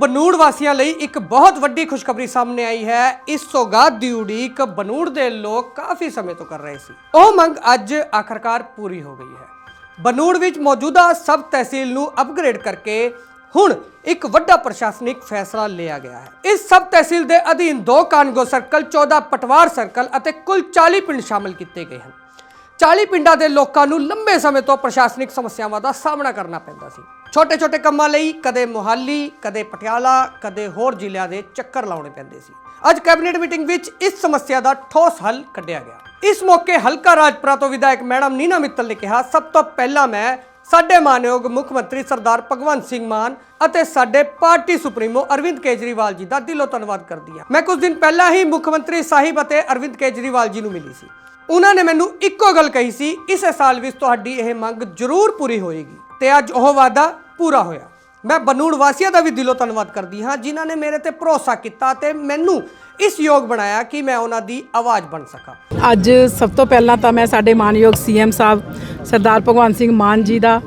ਬਨੂੜ ਵਾਸੀਆਂ ਲਈ ਇੱਕ ਬਹੁਤ ਵੱਡੀ ਖੁਸ਼ਖਬਰੀ ਸਾਹਮਣੇ ਆਈ ਹੈ। ਇਸ ਸੌਗਾਤ ਦੀ ਉਡੀਕ ਬਨੂੜ ਦੇ ਲੋਕ ਕਾਫੀ ਸਮੇਂ ਤੋਂ ਕਰ ਰਹੇ ਸੀ। ਉਹ ਮੰਗ ਅੱਜ ਆਖਰਕਾਰ ਪੂਰੀ ਹੋ ਗਈ ਹੈ। ਬਨੂੜ ਵਿੱਚ ਮੌਜੂਦਾ ਸਬ ਤਹਿਸੀਲ ਨੂੰ ਅਪਗ੍ਰੇਡ ਕਰਕੇ ਹੁਣ ਇੱਕ ਵੱਡਾ ਪ੍ਰਸ਼ਾਸਨਿਕ ਫੈਸਲਾ ਲਿਆ ਗਿਆ ਹੈ। ਇਸ ਸਬ ਤਹਿਸੀਲ ਦੇ ਅਧੀਨ ਦੋ ਕਾਨਗੋ ਸਰਕਲ 14 ਪਟਵਾਰ ਸਰਕਲ ਅਤੇ ਕੁੱਲ 40 ਪਿੰਡ ਸ਼ਾਮਲ ਕੀਤੇ ਗਏ ਹਨ। 40 ਪਿੰਡਾਂ ਦੇ ਲੋਕਾਂ ਨੂੰ ਲੰਬੇ ਸਮੇਂ ਤੋਂ ਪ੍ਰਸ਼ਾਸਨਿਕ ਸਮੱਸਿਆਵਾਂ ਦਾ ਸਾਹਮਣਾ ਕਰਨਾ ਪੈਂਦਾ ਸੀ। ਛੋਟੇ-ਛੋਟੇ ਕੰਮਾਂ ਲਈ ਕਦੇ ਮੁਹਾਲੀ, ਕਦੇ ਪਟਿਆਲਾ, ਕਦੇ ਹੋਰ ਜ਼ਿਲ੍ਹਿਆਂ ਦੇ ਚੱਕਰ ਲਾਉਣੇ ਪੈਂਦੇ ਸੀ। ਅੱਜ ਕੈਬਨਿਟ ਮੀਟਿੰਗ ਵਿੱਚ ਇਸ ਸਮੱਸਿਆ ਦਾ ਠੋਸ ਹੱਲ ਕੱਢਿਆ ਗਿਆ। ਇਸ ਮੌਕੇ ਹਲਕਾ ਰਾਜਪੁਰਾ ਤੋਂ ਵਿਧਾਇਕ ਮੈਡਮ ਨੀਨਾ ਮਿੱਤਲ ਨੇ ਕਿਹਾ, ਸਭ ਤੋਂ ਪਹਿਲਾਂ ਮੈਂ ਸਾਡੇ ਮਾਨਯੋਗ ਮੁੱਖ ਮੰਤਰੀ ਸਰਦਾਰ ਭਗਵੰਤ ਸਿੰਘ ਮਾਨ ਅਤੇ ਸਾਡੇ ਪਾਰਟੀ ਸੁਪਰੀਮੋ ਅਰਵਿੰਦ ਕੇਜਰੀਵਾਲ ਜੀ ਦਾ ਦਿਲੋਂ ਧੰਨਵਾਦ ਕਰਦੀ ਹਾਂ। ਮੈਂ ਕੁਝ ਦਿਨ ਪਹਿਲਾਂ ਹੀ ਮੁੱਖ ਮੰਤਰੀ ਸਾਹਿਬ ਅਤੇ ਅਰਵਿੰਦ ਕੇਜਰੀਵਾਲ ਜੀ ਨੂੰ ਮਿਲੀ ਸੀ। ਉਹਨਾਂ ਨੇ ਮੈਨੂੰ ਇੱਕੋ ਗੱਲ ਕਹੀ ਸੀ, ਇਸੇ ਸਾਲ ਵਿੱਚ ਤੁਹਾਡੀ ਇਹ ਮੰਗ ਜ਼ਰੂਰ ਪੂਰੀ ਹੋਏਗੀ ਤੇ ਅੱਜ ਉਹ ਵਾਅਦਾ ਪੂਰਾ ਹੋਇਆ। ਮੈਂ ਬਨੂੜ ਵਾਸੀਆਂ ਦਾ ਵੀ ਦਿਲੋਂ ਧੰਨਵਾਦ ਕਰਦੀ ਹਾਂ, ਜਿਨ੍ਹਾਂ ਨੇ ਮੇਰੇ ਤੇ ਭਰੋਸਾ ਕੀਤਾ ਤੇ ਮੈਨੂੰ ਇਸ ਯੋਗ ਬਣਾਇਆ ਕਿ ਮੈਂ ਉਹਨਾਂ ਦੀ ਆਵਾਜ਼ ਬਣ ਸਕਾਂ। ਅੱਜ ਸਭ ਤੋਂ ਪਹਿਲਾਂ ਤਾਂ ਮੈਂ ਸਾਡੇ ਮਾਨਯੋਗ ਸੀਐਮ ਸਾਹਿਬ, ਸਰਦਾਰ ਭਗਵੰਤ ਸਿੰਘ ਮਾਨ ਜੀ ਦਾ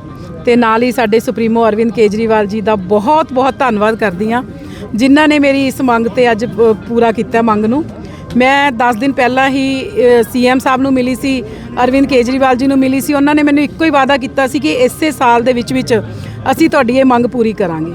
ਤੇ ਨਾਲ ਹੀ ਸਾਡੇ ਸੁਪਰੀਮੋ ਅਰਵਿੰਦ ਕੇਜਰੀਵਾਲ ਜੀ ਦਾ ਬਹੁਤ ਬਹੁਤ ਧੰਨਵਾਦ ਕਰਦੀ ਹਾਂ, ਜਿਨ੍ਹਾਂ ਨੇ ਮੇਰੀ ਇਸ ਮੰਗ ਤੇ ਅੱਜ ਪ- ਪੂਰਾ ਕੀਤਾ ਮੰਗ ਨੂੰ। ਮੈਂ 10 ਦਿਨ ਪਹਿਲਾਂ ਹੀ ਸੀਐਮ ਸਾਹਿਬ ਨੂੰ ਮਿਲੀ ਸੀ, ਅਰਵਿੰਦ ਕੇਜਰੀਵਾਲ ਜੀ ਨੂੰ ਮਿਲੀ ਸੀ, ਉਹਨਾਂ ਨੇ ਮੈਨੂੰ ਇੱਕੋ ਹੀ ਵਾਅਦਾ ਕੀਤਾ ਸੀ ਕਿ ਇਸੇ ਸਾਲ ਦੇ ਵਿੱਚ ਵਿੱਚ ਅਸੀਂ ਤੁਹਾਡੀ ਇਹ ਮੰਗ ਪੂਰੀ ਕਰਾਂਗੇ।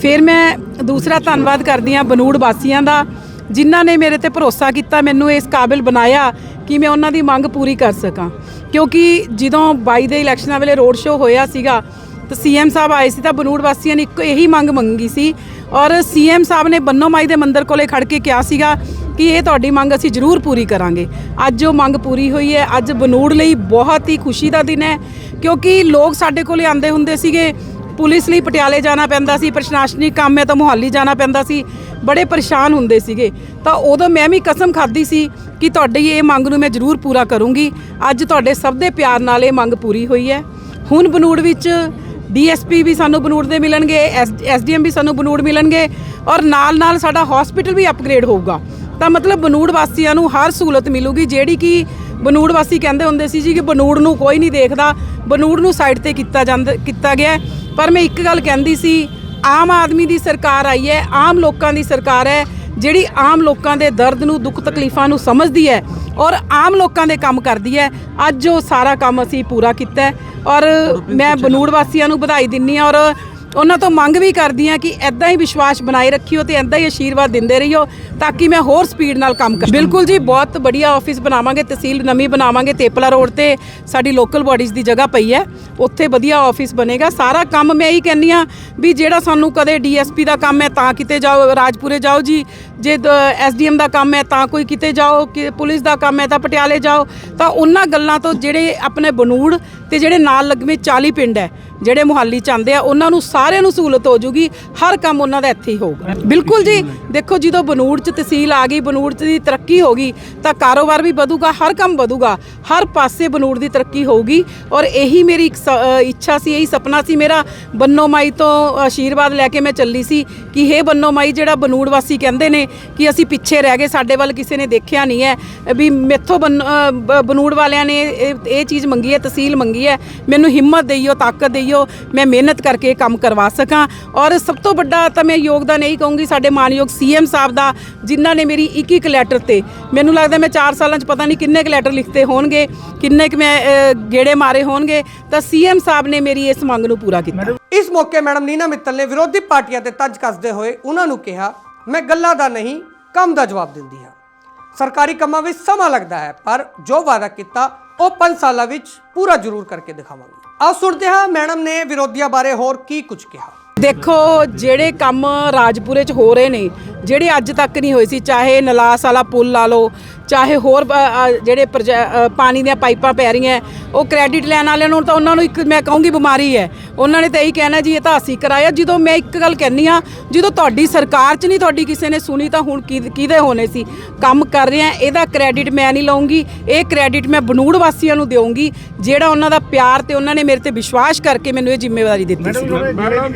ਫਿਰ ਮੈਂ ਦੂਸਰਾ ਧੰਨਵਾਦ ਕਰਦੀ ਹਾਂ ਬਨੂੜ ਵਾਸੀਆਂ ਦਾ ਜਿਨ੍ਹਾਂ ਨੇ ਮੇਰੇ ਤੇ ਭਰੋਸਾ ਕੀਤਾ, ਮੈਨੂੰ ਇਸ ਕਾਬਿਲ ਬਣਾਇਆ ਕਿ ਮੈਂ ਉਹਨਾਂ ਦੀ ਮੰਗ ਪੂਰੀ ਕਰ ਸਕਾਂ। ਕਿਉਂਕਿ ਜਦੋਂ 22 ਦੇ ਇਲੈਕਸ਼ਨਾਂ ਵੇਲੇ ਰੋਡ ਸ਼ੋਅ ਹੋਇਆ ਸੀਗਾ, ਤਾਂ ਸੀਐਮ ਸਾਹਿਬ ਆਏ ਸੀ ਤਾਂ ਬਨੂੜ ਵਾਸੀਆਂ ਨੇ ਇੱਕੋ ਇਹੀ ਮੰਗ ਮੰਗੀ ਸੀ। ਔਰ ਸੀਐਮ ਸਾਹਿਬ ਨੇ ਬੰਨੋ ਮਾਈ ਦੇ ਮੰਦਿਰ ਕੋਲੇ ਖੜ ਕੇ ਕਿਹਾ ਸੀਗਾ ਕਿ ਇਹ ਤੁਹਾਡੀ ਮੰਗ ਅਸੀਂ ਜ਼ਰੂਰ ਪੂਰੀ ਕਰਾਂਗੇ। ਅੱਜ ਉਹ ਮੰਗ ਪੂਰੀ ਹੋਈ ਹੈ। ਅੱਜ ਬਨੂੜ ਲਈ ਬਹੁਤ ਹੀ ਖੁਸ਼ੀ ਦਾ ਦਿਨ ਹੈ। ਕਿਉਂਕਿ ਲੋਕ ਸਾਡੇ ਕੋਲੇ ਆਂਦੇ ਹੁੰਦੇ ਸੀਗੇ। ਪੁਲਿਸ ਲਈ ਪਟਿਆਲੇ ਜਾਣਾ ਪੈਂਦਾ ਸੀ, ਪ੍ਰਸ਼ਾਸਨਿਕ ਕੰਮ ਹੈ ਤਾਂ ਮੁਹਾਲੀ ਜਾਣਾ ਪੈਂਦਾ ਸੀ, ਬੜੇ ਪਰੇਸ਼ਾਨ ਹੁੰਦੇ ਸੀਗੇ। ਤਾਂ ਉਦੋਂ ਮੈਂ ਵੀ ਕਸਮ ਖਾਧੀ ਸੀ ਕਿ ਤੁਹਾਡੀ ਇਹ ਮੰਗ ਨੂੰ ਮੈਂ ਜ਼ਰੂਰ ਪੂਰਾ ਕਰੂੰਗੀ। ਅੱਜ ਤੁਹਾਡੇ ਸਭ ਦੇ ਪਿਆਰ ਨਾਲ ਇਹ ਮੰਗ ਪੂਰੀ ਹੋਈ ਹੈ। ਹੁਣ ਬਨੂੜ ਵਿੱਚ ਡੀਐਸਪੀ ਵੀ ਸਾਨੂੰ ਬਨੂੜ ਦੇ ਮਿਲਣਗੇ ਐਸਡੀਐਮ ਵੀ ਸਾਨੂੰ ਬਨੂੜ ਮਿਲਣਗੇ ਔਰ ਨਾਲ ਨਾਲ ਸਾਡਾ ਹਸਪੀਟਲ ਵੀ ਅਪਗ੍ਰੇਡ ਹੋਊਗਾ। ਤਾਂ ਮਤਲਬ ਬਨੂੜ ਵਾਸੀਆਂ ਨੂੰ ਹਰ ਸਹੂਲਤ ਮਿਲੂਗੀ, ਜਿਹੜੀ ਕਿ ਬਨੂੜ ਵਾਸੀ ਕਹਿੰਦੇ ਹੁੰਦੇ ਸੀ ਜੀ ਕਿ ਬਨੂੜ ਨੂੰ ਕੋਈ ਨਹੀਂ ਦੇਖਦਾ, ਬਨੂੜ ਨੂੰ ਸਾਈਡ ਤੇ ਕੀਤਾ ਜਾਂਦਾ, ਕੀਤਾ ਗਿਆ। ਪਰ ਮੈਂ ਇੱਕ ਗੱਲ ਕਹਿੰਦੀ ਸੀ ਆਮ ਆਦਮੀ ਦੀ ਸਰਕਾਰ ਆਈ ਹੈ ਆਮ ਲੋਕਾਂ ਦੀ ਸਰਕਾਰ ਹੈ ਜਿਹੜੀ ਆਮ ਲੋਕਾਂ ਦੇ ਦਰਦ ਨੂੰ ਦੁੱਖ ਤਕਲੀਫਾਂ ਨੂੰ ਸਮਝਦੀ ਹੈ ਔਰ ਆਮ ਲੋਕਾਂ ਦੇ ਕੰਮ ਕਰਦੀ ਹੈ। ਅੱਜ ਉਹ ਸਾਰਾ ਕੰਮ ਅਸੀਂ ਪੂਰਾ ਕੀਤਾ ਔਰ ਮੈਂ ਬਨੂੜ ਵਾਸੀਆਂ ਨੂੰ ਵਧਾਈ ਦਿੰਨੀ ਹਾਂ ਔਰ ਉਹਨਾਂ ਤੋਂ ਮੰਗ ਵੀ ਕਰਦੀ ਹਾਂ ਕਿ ਐਦਾਂ ਹੀ ਵਿਸ਼ਵਾਸ ਬਣਾਏ ਰੱਖਿਓ ਤੇ ਐਦਾਂ ਹੀ ਆਸ਼ੀਰਵਾਦ ਦਿੰਦੇ ਰਹੀਓ ਤਾਂ ਕਿ ਮੈਂ ਹੋਰ ਸਪੀਡ ਨਾਲ ਕੰਮ ਕਰ ਬਿਲਕੁਲ ਜੀ ਬਹੁਤ ਬੜੀਆ ਆਫਿਸ ਬਣਾਵਾਂਗੇ ਤਹਿਸੀਲ ਨਵੀਂ ਬਣਾਵਾਂਗੇ ਤੇਪਲਾ ਰੋਡ ਤੇ ਸਾਡੀ ਲੋਕਲ ਬਾਡੀਜ਼ ਦੀ ਜਗ੍ਹਾ ਪਈ ਹੈ। ਉੱਥੇ ਵਧੀਆ ਆਫਿਸ ਬਣੇਗਾ। ਸਾਰਾ ਕੰਮ ਮੈਂ ਇਹੀ ਕਹਿੰਨੀ ਆ ਵੀ ਜਿਹੜਾ ਸਾਨੂੰ ਕਦੇ ਡੀਐਸਪੀ ਦਾ ਕੰਮ ਹੈ ਤਾਂ ਕਿਤੇ ਜਾਓ ਰਾਜਪੁਰੇ ਜਾਓ ਜੀ। ਜੇ ਐਸਡੀਐਮ ਦਾ ਕੰਮ ਹੈ ਤਾਂ ਕੋਈ ਕਿਤੇ ਜਾਓ ਕਿ ਪੁਲਿਸ ਦਾ ਕੰਮ ਹੈ ਤਾਂ ਪਟਿਆਲੇ ਜਾਓ। ਤਾਂ ਉਹਨਾਂ ਗੱਲਾਂ ਤੋਂ ਜਿਹੜੇ ਆਪਣੇ ਬਨੂੜ ਤੇ ਜਿਹੜੇ ਨਾਲ ਲੱਗਵੇਂ 40 ਪਿੰਡ ਹੈ ਜਿਹੜੇ ਮੁਹਾਲੀ ਚ ਆਉਂਦੇ ਆ, ਉਹਨਾਂ ਨੂੰ ਸਾਰਿਆਂ ਨੂੰ ਸਹੂਲਤ ਹੋ ਜੂਗੀ। ਹਰ ਕੰਮ ਉਹਨਾਂ ਦਾ ਇੱਥੇ ਹੀ ਹੋਊਗਾ। ਬਿਲਕੁਲ ਜੀ। ਦੇਖੋ, ਜਦੋਂ ਬਨੂੜ ਚ ਤਹਿਸੀਲ ਆ ਗਈ, ਬਨੂੜ ਚ ਦੀ ਤਰੱਕੀ ਹੋ ਗਈ, ਤਾਂ ਕਾਰੋਬਾਰ ਵੀ ਵਧੂਗਾ, ਹਰ ਕੰਮ ਵਧੂਗਾ। ਹਰ ਪਾਸੇ ਬਨੂੜ ਦੀ ਤਰੱਕੀ ਹੋਊਗੀ। ਔਰ ਇਹੀ ਮੇਰੀ ਇੱਕ ਸ- ਇੱਛਾ ਸੀ, ਇਹੀ ਸੁਪਨਾ ਸੀ ਮੇਰਾ। ਬੰਨੋ ਮਾਈ ਤੋਂ ਆਸ਼ੀਰਵਾਦ ਲੈ ਕੇ ਮੈਂ ਚੱਲੀ ਸੀ ਕਿ ਇਹ ਬੰਨੋ ਮਾਈ, ਜਿਹੜਾ ਬਨੂੜ ਵਾਸੀ ਕਹਿੰਦੇ ਨੇ ਕਿ ਅਸੀਂ ਪਿੱਛੇ ਰਹਿ ਗਏ, ਸਾਡੇ ਵੱਲ ਕਿਸੇ ਨੇ ਦੇਖਿਆ ਨਹੀਂ ਹੈ, ਵੀ ਮੈਥੋਂ ਬਨ- ਬਨੂੜ ਵਾਲਿਆਂ ਨੇ ਇਹ ਇਹ ਚੀਜ਼ ਮੰਗੀ ਹੈ, ਤਹਿਸੀਲ ਮੰਗੀ ਹੈ। ਮੈਨੂੰ ਹਿੰਮਤ ਦੇਈਓ ਤਾਕਤ ਦੇਈਓ ਮੈਂ ਮਿਹਨਤ ਕਰਕੇ ਕੰਮ ਕਰਵਾ ਸਕਾਂ। ਔਰ ਸਭ ਤੋਂ ਵੱਡਾ ਤਾਂ ਮੈਂ ਯੋਗਦਾਨ ਇਹੀ ਕਹੂੰਗੀ, ਸਾਡੇ ਮਾਨਯੋਗ ਸੀਐਮ ਸਾਹਿਬ ਦਾ, ਜਿਨ੍ਹਾਂ ਨੇ ਮੇਰੀ ਇੱਕ ਇੱਕ ਲੈਟਰ ਤੇ, ਮੈਨੂੰ ਲੱਗਦਾ ਮੈਂ 4 ਸਾਲਾਂ 'ਚ ਪਤਾ ਨਹੀਂ ਕਿੰਨੇ ਕੁ ਲੈਟਰ ਲਿਖਤੇ ਹੋਣਗੇ, ਕਿੰਨੇ ਕੁ ਮੈਂ ਗੇੜੇ ਮਾਰੇ ਹੋਣਗੇ, ਤਾਂ ਸੀਐਮ ਸਾਹਿਬ ਨੇ ਮੇਰੀ ਇਸ ਮੰਗ ਨੂੰ ਪੂਰਾ ਕੀਤਾ। ਇਸ ਮੌਕੇ ਮੈਡਮ ਨੀਨਾ ਮਿੱਤਲ ਨੇ ਵਿਰੋਧੀ ਪਾਰਟੀਆਂ ਤੇ ਤੰਜ ਕੱਸਦੇ ਹੋਏ ਉਹਨਾਂ ਨੂੰ ਕਿਹਾ, ਮੈਂ ਗੱਲਾਂ ਦਾ ਨਹੀਂ, ਕੰਮ ਦਾ ਜਵਾਬ ਦਿੰਦੀ ਹਾਂ। ਸਰਕਾਰੀ ਕੰਮਾਂ ਵਿੱਚ ਸਮਾਂ ਲੱਗਦਾ ਹੈ, ਪਰ ਜੋ ਵਾਅਦਾ ਕੀਤਾ ਉਹ 5 ਸਾਲਾਂ ਵਿੱਚ ਪੂਰਾ ਜ਼ਰੂਰ ਕਰਕੇ ਦਿਖਾਵਾਂਗੇ। ਆਓ ਸੁਣਦੇ ਹਾਂ ਮੈਡਮ ਨੇ ਵਿਰੋਧੀਆਂ ਬਾਰੇ ਹੋਰ ਕੀ ਕੁਝ ਕਿਹਾ। ਦੇਖੋ, ਜਿਹੜੇ ਕੰਮ ਰਾਜਪੁਰੇ ਚ ਹੋ ਰਹੇ ਨੇ ਜਿਹੜੇ ਅੱਜ ਤੱਕ ਨਹੀਂ ਹੋਏ ਸੀ ਚਾਹੇ ਨਲਾਸ ਵਾਲਾ ਪੁਲ ਲਾ ਲਓ ਚਾਹੇ ਹੋਰ ਜਿਹੜੇ ਪਾਣੀ ਦੀਆਂ ਪਾਈਪਾਂ ਪੈ ਰਹੀਆਂ ਉਹ ਕ੍ਰੈਡਿਟ ਲੈਣ ਵਾਲਿਆਂ ਨੂੰ ਤਾਂ ਉਹਨਾਂ ਨੂੰ ਇੱਕ ਮੈਂ ਕਹੂੰਗੀ ਬਿਮਾਰੀ ਹੈ। ਉਹਨਾਂ ਨੇ ਤਾਂ ਇਹੀ ਕਹਿਣਾ ਜੀ ਇਹ ਤਾਂ ਅਸੀਂ ਕਰਾਇਆ। ਜਦੋਂ ਮੈਂ ਇੱਕ ਗੱਲ ਕਹਿੰਨੀ ਆ ਜਦੋਂ ਤੁਹਾਡੀ ਸਰਕਾਰ 'ਚ ਨਹੀਂ ਤੁਹਾਡੀ ਕਿਸੇ ਨੇ ਸੁਣੀ ਤਾਂ ਹੁਣ ਕੀ- ਕਿਹਦੇ ਹੋਣੇ ਸੀ? ਕੰਮ ਕਰ ਰਹੇ ਇਹਦਾ ਕ੍ਰੈਡਿਟ ਮੈਂ ਨਹੀਂ ਲਵਾਂਗੀ ਇਹ ਕ੍ਰੈਡਿਟ ਮੈਂ ਬਨੂੜ ਵਾਸੀਆਂ ਨੂੰ ਦੇਵਾਂਗੀ ਜਿਹੜਾ ਉਹਨਾਂ ਦਾ ਪਿਆਰ ਤੇ ਉਹਨਾਂ ਨੇ ਮੇਰੇ ਤੇ ਵਿਸ਼ਵਾਸ ਕਰਕੇ ਮੈਨੂੰ ਇਹ ਜ਼ਿੰਮੇਵਾਰੀ ਦਿੱਤੀ ਸੀ।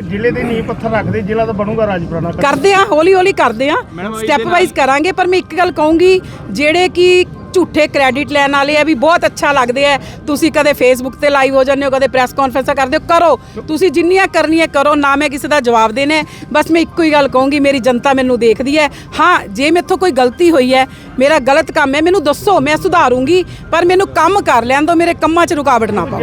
ਜ਼ਿਲ੍ਹੇ ਦੇ ਨੀਂਹ ਪੱਥਰ ਰੱਖਦੇ ਜ਼ਿਲ੍ਹਾ ਤਾਂ ਬਣੂਗਾ ਰਾਜਪੁਰਾ ਨਾਲ ਕਰਦੇ ਆ ਹੌਲੀ ਹੌਲੀ ਕਰਦੇ ਆ ਸਟੈਪ ਵਾਈਜ਼ ਕਰਾਂਗੇ ਪਰ ਮੈਂ ਇੱਕ ਗੱਲ ਕਹੂੰਗੀ ਜਿਹੜੇ ਕਿ ਝੂਠੇ ਕ੍ਰੈਡਿਟ ਲੈਣ ਵਾਲੇ ਆ ਵੀ ਬਹੁਤ ਅੱਛਾ ਲੱਗਦੇ ਆ। ਤੁਸੀਂ ਕਦੇ ਫੇਸਬੁੱਕ ਤੇ ਲਾਈਵ ਹੋ ਜਾਂਦੇ ਹੋ ਕਦੇ ਪ੍ਰੈਸ ਕਾਨਫਰੰਸਾਂ ਕਰਦੇ ਹੋ ਕਰੋ। ਤੁਸੀਂ ਜਿੰਨੀਆਂ ਕਰਨੀਆਂ ਕਰੋ ਨਾ ਮੈਂ ਕਿਸੇ ਦਾ ਜਵਾਬ ਦੇਣਾ। ਬਸ ਮੈਂ ਇੱਕੋ ਹੀ ਗੱਲ ਕਹੂੰਗੀ ਮੇਰੀ ਜਨਤਾ ਮੈਨੂੰ ਦੇਖਦੀ ਹੈ। ਹਾਂ ਜੇ ਮੇਥੋਂ ਕੋਈ ਗਲਤੀ ਹੋਈ ਹੈ ਮੇਰਾ ਗਲਤ ਕੰਮ ਹੈ ਮੈਨੂੰ ਦੱਸੋ ਮੈਂ ਸੁਧਾਰੂੰਗੀ ਪਰ ਮੈਨੂੰ ਕੰਮ ਕਰ ਲੈਣ ਦਿਓ ਮੇਰੇ ਕੰਮਾਂ 'ਚ ਰੁਕਾਵਟ ਨਾ ਪਾਓ।